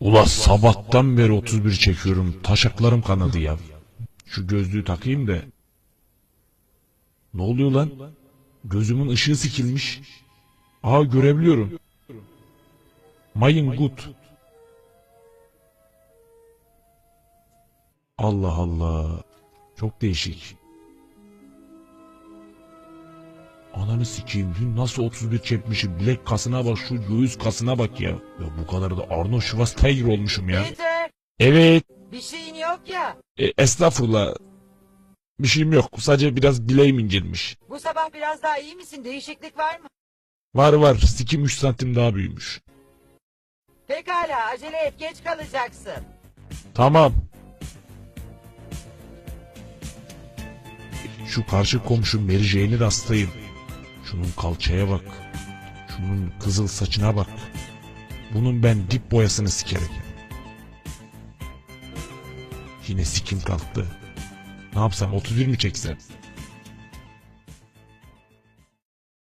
Ula sabahtan beri 31 çekiyorum. Taşaklarım kanadı ya. Şu gözlüğü takayım da. Ne oluyor lan? Gözümün ışığı sikilmiş. Aa görebiliyorum. Mayın gut. Allah Allah. Çok değişik. Ananı sikeyim dün nasıl 31 çekmişim bilek kasına bak şu göğüs kasına bak ya. Ya bu kadar da Arnold Schwarzenegger olmuşum ya. Peter, Evet bir şeyin yok ya. e, estağfurullah. Bir şeyim yok sadece biraz bileğim incelmiş. Bu sabah biraz daha iyi misin? Değişiklik var mı? Var var sikim 3 santim daha büyümüş. Pekala, acele et, geç kalacaksın. Tamam. Şu karşı komşu Mary Jane'i de hastayım. Şunun kalçaya bak. Şunun kızıl saçına bak. Bunun ben dip boyasını sikerim. Yine sikim kalktı. Ne yapsam 31 mi çeksem?